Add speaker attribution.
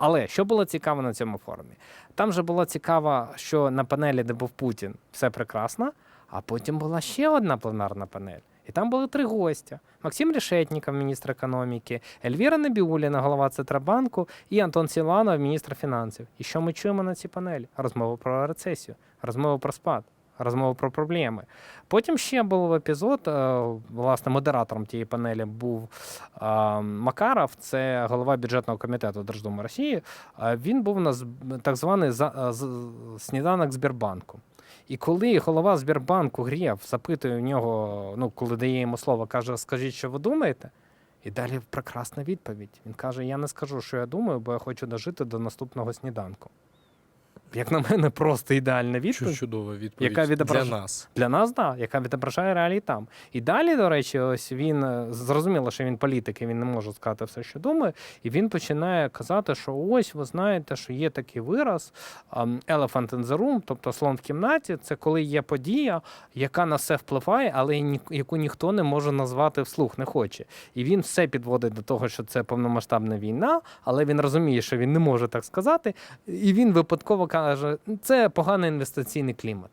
Speaker 1: Але що було цікаво на цьому форумі? Там же було цікаво, що на панелі, де був Путін, все прекрасно, а потім була ще одна пленарна панель. І там були три гостя: Максим Решетніков, міністр економіки, Ельвіра Небіуліна, голова Центробанку, і Антон Сіланов, міністр фінансів. І що ми чуємо на цій панелі? Розмову про рецесію, розмову про спад, розмову про проблеми. Потім ще був епізод. е, Власне, модератором тієї панелі був е, Макаров, це голова бюджетного комітету Держдуми Росії. Е, Він був на так званий сніданок Збірбанку. І коли голова Збірбанку Грєв запитує у нього, ну коли дає йому слово, каже: Скажіть, що ви думаєте? І далі прекрасна відповідь. Він каже: Я не скажу, що я думаю, бо я хочу дожити до наступного сніданку. Як на мене, просто ідеальна відповідь.
Speaker 2: Чудова відповідь
Speaker 1: Яка відображ-
Speaker 2: для нас.
Speaker 1: Для нас, так, да, яка відображає реалії там. І далі, до речі, ось він е, зрозуміло, що він політик, і він не може сказати все, що думає. І він починає казати, що ось ви знаєте, що є такий вираз ем, elephant in the room, тобто слон в кімнаті, це коли є подія, яка на все впливає, але яку ніхто не може назвати вслух, не хоче. І він все підводить до того, що це повномасштабна війна, але він розуміє, що він не може так сказати. І він випадково каже, це поганий інвестиційний клімат.